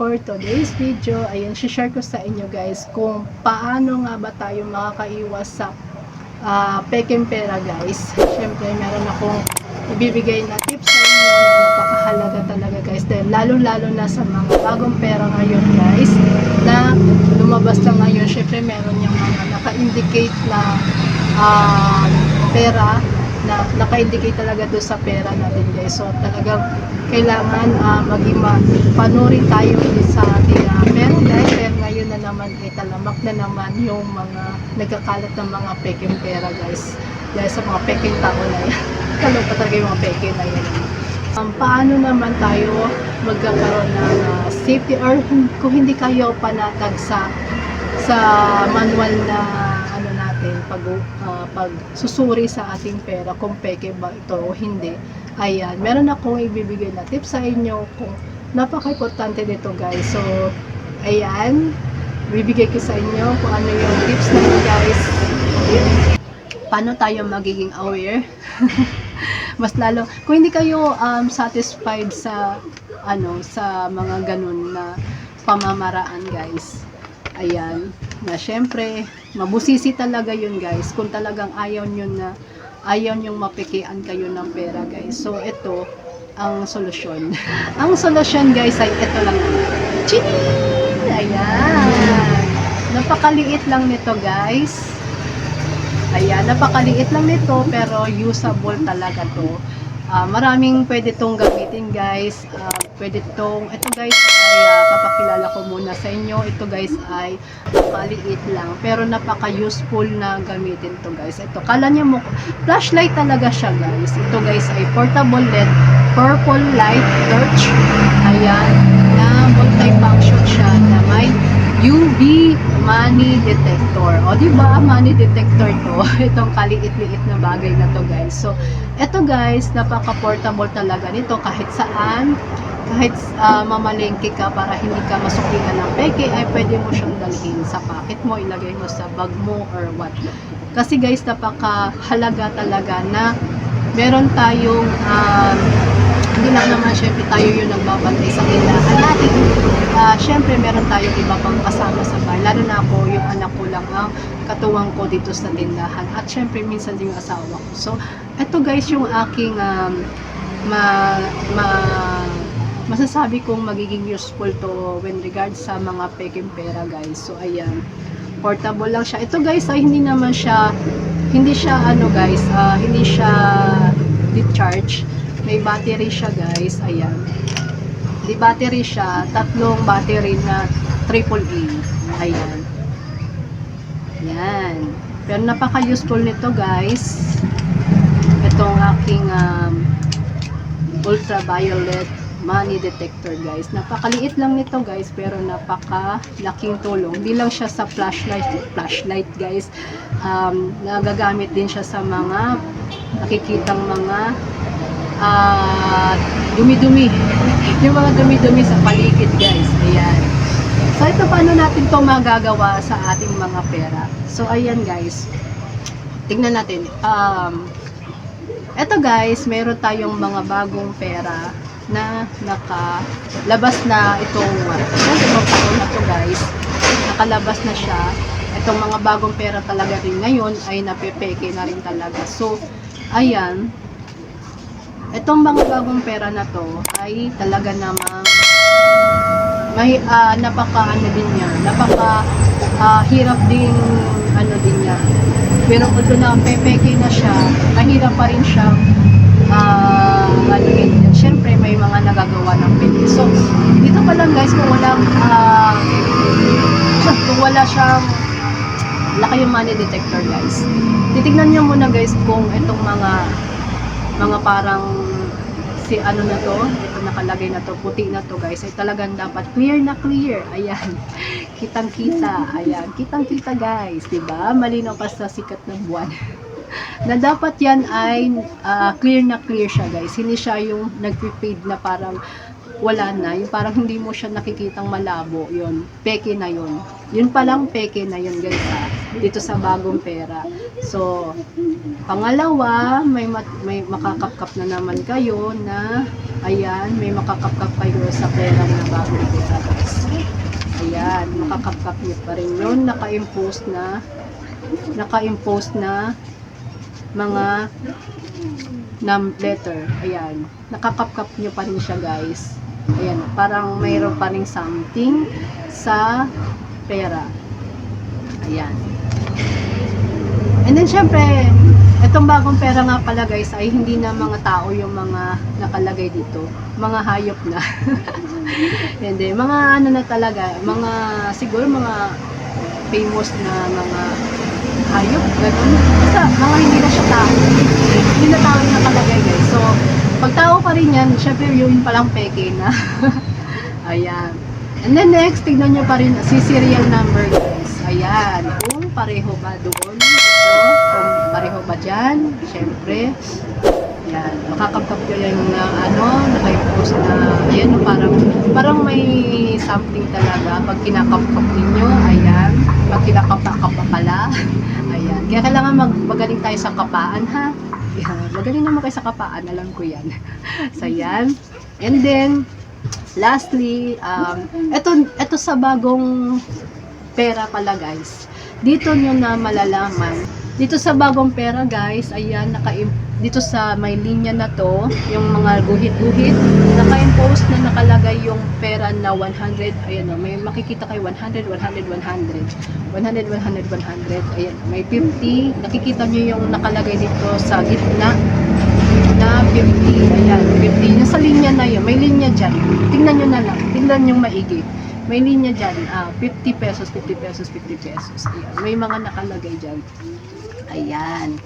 For today's video, ayan, share ko sa inyo guys kung paano nga ba tayo makakaiwas sa ah, peking pera guys. Siyempre, meron akong ibibigay na tips sa inyo na napakahalaga talaga guys. Dahil lalo-lalo na sa mga bagong pera ngayon guys, na lumabas na ngayon, syempre meron yung mga naka-indicate na ah, pera na naka-indicate talaga doon sa pera natin guys. So talagang kailangan ah, maging ma- panurin tayo sa ating ah, pera guys. Dahil ngayon na naman ay talamak na naman yung mga nagkakalat ng mga peking pera guys. Dahil sa mga peking tao na yan. Kalong pa talaga yung mga peking na yan. Um, paano naman tayo magkakaroon ng ah, safety or kung hindi kayo panatag sa sa manual na pag ah, pag susuri sa ating pera kung peke ba ito o hindi. Ayan meron akong ibibigay na tips sa inyo kung napaka-importante nito guys. So ayan bibigay ko sa inyo kung ano yung tips na yun guys. Paano tayo magiging aware? Mas lalo kung hindi kayo um, satisfied sa ano sa mga ganun na pamamaraan guys. Ayan na syempre mabusisi talaga yun guys. Kung talagang ayaw nyo na ayaw nyo mapikian kayo ng pera guys. So ito ang solusyon. Ang solusyon guys ay ito lang. Ching! ayan. Napakaliit lang nito guys. Ayan, napakaliit lang nito pero usable talaga to. Ah, maraming pwede tong gamitin guys. Ah, pwede tong, ito guys ay ah, papakilala ko muna sa inyo. Ito guys ay maliit lang pero napaka-useful na gamitin to guys. Ito, kala niyo mo, flashlight talaga siya guys. Ito guys ay portable LED, purple light torch. Ayan, na multi-function siya UV money detector. O, di ba? Money detector to. Itong kaliit-liit na bagay na to, guys. So, eto guys, napaka-portable talaga nito kahit saan. Kahit ah, mamalengke ka para hindi ka masuklingan ng peke, ay pwede mo siyang dalhin sa pocket mo, ilagay mo sa bag mo or what. Kasi guys, napaka-halaga talaga na meron tayong um, hindi lang naman syempre tayo yung nagbabantay sa tindahan natin. Ah, syempre meron tayong iba pang kasama sa bahay. Lalo na ako, yung anak ko lang ang katuwang ko dito sa tindahan. At syempre minsan yung asawa ko. So, eto guys yung aking um, ma, ma, masasabi kong magiging useful to when regards sa mga peking pera guys. So, ayan. Portable lang siya. Ito guys ay hindi naman siya hindi siya ano guys, ah, hindi siya di-charge. May battery siya guys. Ayan. Di battery siya. Tatlong battery na triple A. Ayan. Yan. Pero napaka-useful nito guys. Itong aking um, ultraviolet money detector guys. Napakaliit lang nito guys pero napaka laking tulong. Hindi lang siya sa flashlight, flashlight guys. Um, nagagamit din siya sa mga nakikitang mga ah, dumi-dumi. Yung mga dumi-dumi sa paligid guys. Ayan. So ito paano natin to magagawa sa ating mga pera. So ayan guys. Tingnan natin. Um, eto guys, meron tayong mga bagong pera na nakalabas na itong uh, itong taon na to guys. Nakalabas na siya. Itong mga bagong pera talaga rin ngayon ay napepeke na rin talaga. So, ayan. Itong mga bagong pera na to ay talaga namang may ah, napaka ano din niya, napaka ah, hirap din ano din niya. Pero although na pepeke na siya, mahirap pa rin siyang ah ano din yan. Siyempre may mga nagagawa ng peke. So, dito pa lang guys kung walang ah, kung wala siyang laki yung money detector guys. Titignan niyo muna guys kung itong mga mga parang si ano na to, ito nakalagay na to, puti na to guys, ay talagang dapat clear na clear. Ayan. Kitang-kita. Ayan. Kitang-kita guys, ba? Malinaw pa sa sikat ng buwan. na dapat yan ay ah, clear na clear siya guys. Hindi siya yung nag-prepaid na parang wala na, yung parang hindi mo siya nakikitang malabo, yun, peke na yun. Yun palang peke na yun guys ha, dito sa bagong pera. So, pangalawa, may, mat- may makakapkap na naman kayo na, ayan, may makakapkap kayo sa pera na bagong pera guys. Ayan, makakapkap niyo pa rin yun, naka-impose na, naka-impose na mga num letter. Ayan. Nakakapkap nyo pa rin siya, guys. Ayan. Parang mayroon pa rin something sa pera. Ayan. And then, syempre, itong bagong pera nga pala, guys, ay hindi na mga tao yung mga nakalagay dito. Mga hayop na. hindi. Mga ano na talaga, mga, siguro mga famous na mga hayop, gano'n. Basta, mga hindi na siya tao. Hindi na tao yung nakalagay, guys. So, pag tao pa rin yan, syempre yun palang peke na. Ayan. And then next, tignan nyo pa rin si serial number, guys. Ayan. Kung pareho ba doon. Ito, kung pareho ba dyan. Syempre. Ayan. Makakapkap nyo yung uh, ano, naka-post na, ayan, parang, parang may something talaga. Pag kinakapkap ninyo, ayan. Pag kinakapakap pa pala, ayan. Kaya kailangan mag magaling tayo sa kapaan, ha? Ayan. Magaling naman kayo sa kapaan, alam ko yan. so, ayan. And then, lastly, um, eto, eto sa bagong pera pala, guys. Dito nyo na malalaman. Dito sa bagong pera, guys, ayan, naka dito sa may linya na to, yung mga guhit-guhit, naka-impose na nakalagay yung pera na 100, ayan o, may makikita kayo 100, 100, 100, 100, 100, 100, ayan, may 50, nakikita nyo yung nakalagay dito sa gitna, na 50, ayan, 50, yung sa linya na yun, may linya dyan, tingnan nyo na lang, tingnan nyo maigi, may linya dyan, ah, 50 pesos, 50 pesos, 50 pesos, ayan, may mga nakalagay dyan, ayan,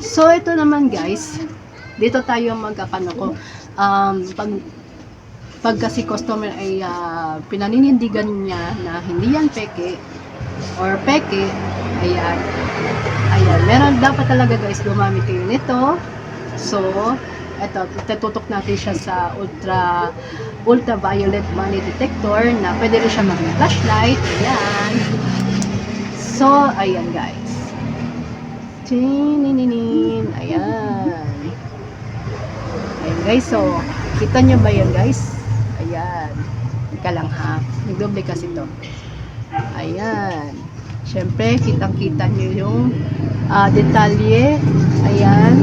So, ito naman guys, dito tayo magkakano ko. Um, pag, pag kasi customer ay uh, pinaninindigan niya na hindi yan peke or peke, ayan, ayan, meron dapat talaga guys gumamit kayo nito. So, ito, itututok natin siya sa ultra ultraviolet money detector na pwede rin siya maging flashlight. Ayan. So, ayan guys. Tininin. Ayan. Ayan guys, so, kita nyo ba yan guys? Ayan. Ika lang ha. Nagdoble kasi to. Ayan. Siyempre, kitang-kita nyo yung ah, detalye. Ayan.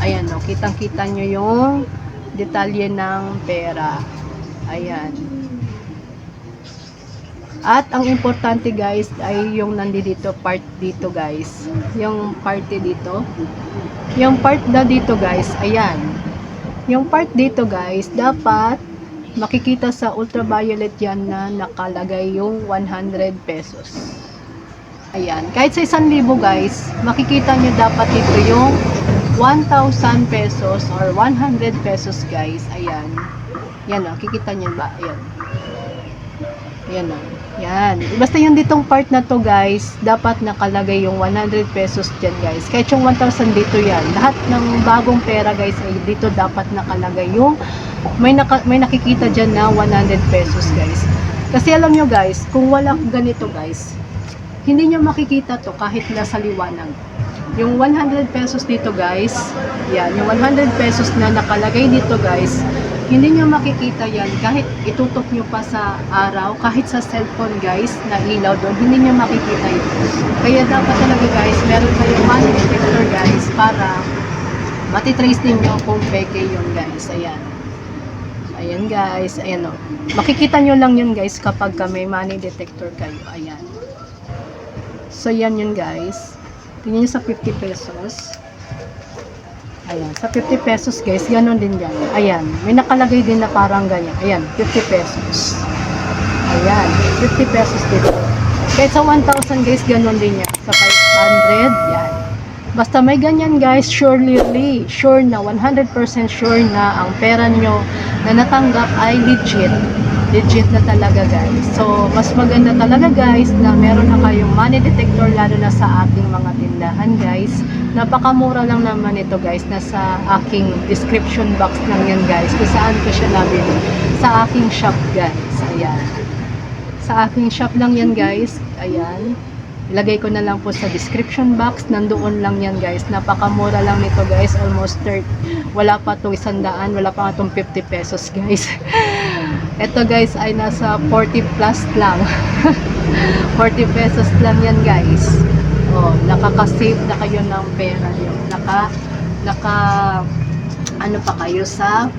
Ayan, no. Kitang-kita nyo yung detalye ng pera. Ayan. At ang importante guys ay yung nandito part dito guys. Yung party dito. Yung part na dito guys, ayan. Yung part dito guys, dapat makikita sa ultraviolet yan na nakalagay yung 100 pesos. Ayan. Kahit sa 1,000 guys, makikita nyo dapat dito yung 1,000 pesos or 100 pesos guys. Ayan. Yan o, kikita nyo ba? Ayan. Yan o. Yan. Basta yung ditong part na to guys, dapat nakalagay yung 100 pesos dyan guys. Kahit yung 1,000 dito yan. Lahat ng bagong pera guys ay dito dapat nakalagay yung may, naka, may nakikita dyan na 100 pesos guys. Kasi alam nyo guys, kung walang ganito guys, hindi nyo makikita to kahit nasa liwanag. Yung 100 pesos dito guys, yan, yung 100 pesos na nakalagay dito guys, hindi nyo makikita yan kahit itutok nyo pa sa araw, kahit sa cellphone guys, na ilaw doon, hindi nyo makikita yun. Kaya dapat talaga guys, meron kayong money detector guys para matitrace ninyo kung peke yun guys. Ayan. Ayan guys, ayan o. Makikita nyo lang yun guys kapag ka may money detector kayo. Ayan. So yan yun guys. Tingnan nyo sa 50 pesos. Ayan, sa 50 pesos guys, ganun din yan. Ayan, may nakalagay din na parang ganyan. Ayan, 50 pesos. Ayan, 50 pesos dito. Kahit sa 1,000 guys, ganun din yan. Sa 500, yan. Basta may ganyan guys, surely, sure na, 100% sure na ang pera nyo na natanggap ay legit. legit na talaga guys. So, mas maganda talaga guys na meron na kayong money detector lalo na sa ating mga tindahan guys. Napakamura lang naman ito guys. Nasa aking description box lang yan guys. Kung saan ko siya nabili. Sa aking shop guys. Ayan. Sa aking shop lang yan guys. Ayan. Ilagay ko na lang po sa description box. Nandoon lang yan guys. Napakamura lang nito guys. Almost 30. Wala pa itong isandaan. Wala pa itong 50 pesos guys. Ito guys ay nasa 40 plus lang. 40 pesos lang yan guys. Oh, nakaka-save na kayo ng pera niyo. Naka naka ano pa kayo sa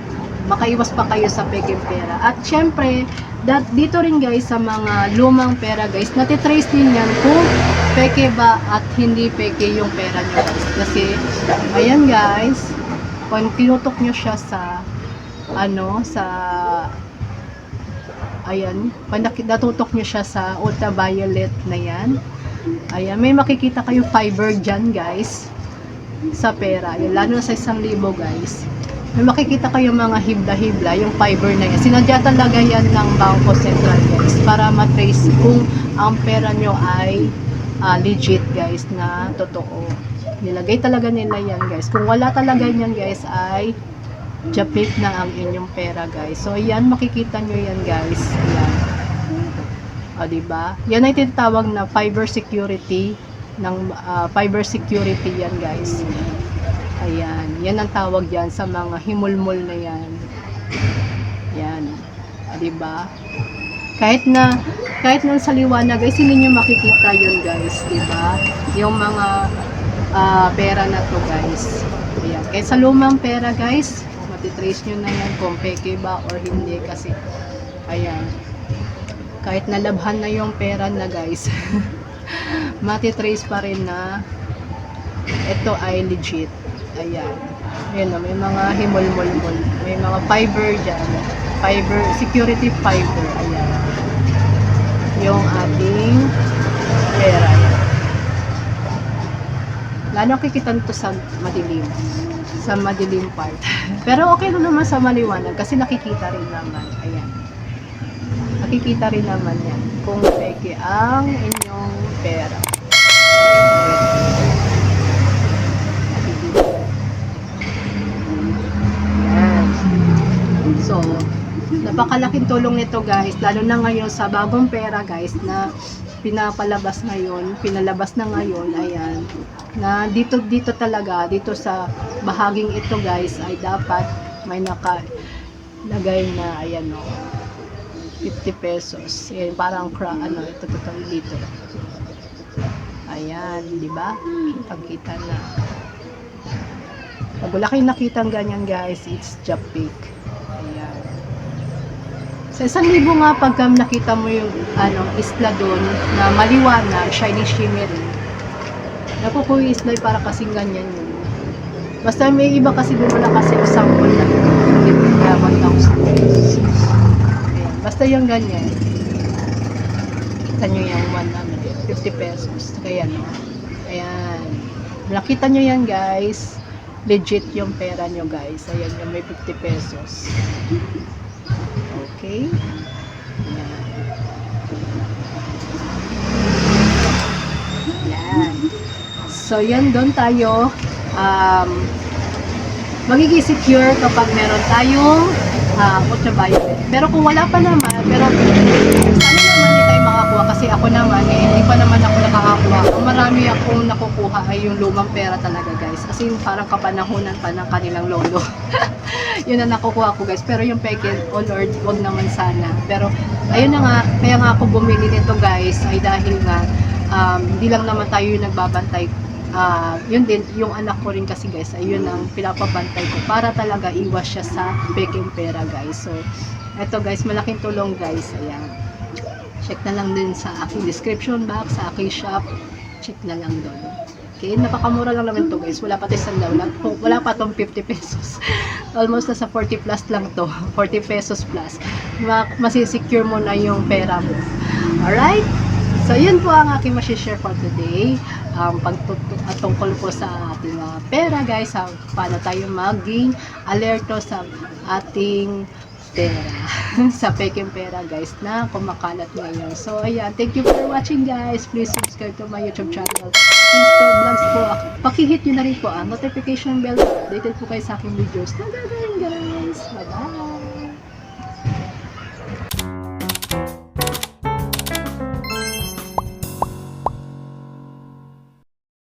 makaiwas pa kayo sa peking pera. At syempre, dat, dito rin guys sa mga lumang pera guys, natitrace din yan kung peke ba at hindi peke yung pera nyo guys. Kasi, ayan guys, kung tinutok nyo siya sa ano, sa ayan, pag natutok nyo siya sa ultraviolet na yan, ayan, may makikita kayo fiber dyan guys, sa pera. Yun, lalo na sa isang libo guys. May makikita kayo mga hibla-hibla, yung fiber na yan. Sinadya talaga yan ng Bangko Sentral guys, para matrace kung ang pera nyo ay ah, legit guys, na totoo. Nilagay talaga nila yan guys. Kung wala talaga yan guys ay japik na ang inyong pera guys. So yan makikita nyo yan guys. Yan. O diba? Yan ay tinatawag na fiber security ng ah, fiber security yan guys. Ayan, yan ang tawag yan sa mga himulmul na yan. Yan. O diba? Kahit na kahit na sa liwanag guys, hindi nyo makikita yun guys, diba? Yung mga ah, pera na to guys. Ayan. Kahit sa lumang pera guys, matitrace nyo na yan kung peke ba or hindi kasi ayan. Kahit nalabhan na yung pera na guys, matitrace pa rin na ito ay legit. Ayan. O, may mga himol-mol-mol. May mga fiber dyan. Fiber, security fiber. Ayan. Yung ating pera. Lalo kikita nito sa madilim. Sa madilim part. Pero okay na naman sa maliwanag kasi nakikita rin naman. Ayan. Nakikita rin naman yan kung peke ang inyong pera. So, napakalaking tulong nito guys, lalo na ngayon sa bagong pera guys na pinapalabas ngayon, pinalabas na ngayon, ayan, na dito dito talaga, dito sa bahaging ito guys ay dapat may naka lagay na ayan o 50 pesos. Ayan, parang cra ano, ito totoo dito. Ayan, di ba? Pagkita na. Pag wala kayong nakitang ganyan guys, it's Japik. Ayan. Sa isang libo nga pagka nakita mo yung ano, isla doon na maliwanag, shiny shimmery. Naku po yung isla para kasing ganyan yun. Basta may iba kasi doon wala kasi sample na yun. Kaya 1,000 pesos. Ayan. Yung ganyan. Kita nyo yung 1, 50 pesos. Kaya no. Ayan. Nakita nyo yan guys legit yung pera nyo guys. Ayan yung may 50 pesos. Okay. Ayan. Yan. So, yan doon tayo. Um, magiging secure kapag meron tayong uh, ultraviolet. Pero kung wala pa naman, pero sana naman hindi tayo makakuha kasi ako naman, eh, hindi pa naman ako nakakakuha. Ang marami akong nakukuha ay yung lumang pera talaga guys. Kasi yung parang kapanahonan pa ng kanilang lolo. yun ang nakukuha ko guys. Pero yung peke, oh Lord, wag naman sana. Pero ayun na nga, kaya nga ako bumili nito guys ay dahil nga um, hindi lang naman tayo yung nagbabantay Ah, yun din, yung anak ko rin kasi guys, ayun ang pinapabantay ko para talaga iwas siya sa peking pera guys. So, eto guys, malaking tulong guys. Ayan. Check na lang din sa aking description box, sa aking shop. Check na lang doon. Okay, napakamura lang naman to guys. Wala pa tayo sanda. Wala, wala pa tong 50 pesos. Almost nasa 40 plus lang to. 40 pesos plus. Ma masisecure mo na yung pera mo. Alright? So, yun po ang aking masishare for today. Um, pagtutok at tungkol po sa ating uh, pera guys, sa paano tayo maging alerto sa ating pera. sa peking pera guys na kumakalat ngayon. So ayan, thank you for watching guys. Please subscribe to my YouTube channel. Insta vlogs po. Pakihit nyo na rin po ang notification bell. Updated po kayo sa aking videos na gagawin guys. Bye-bye!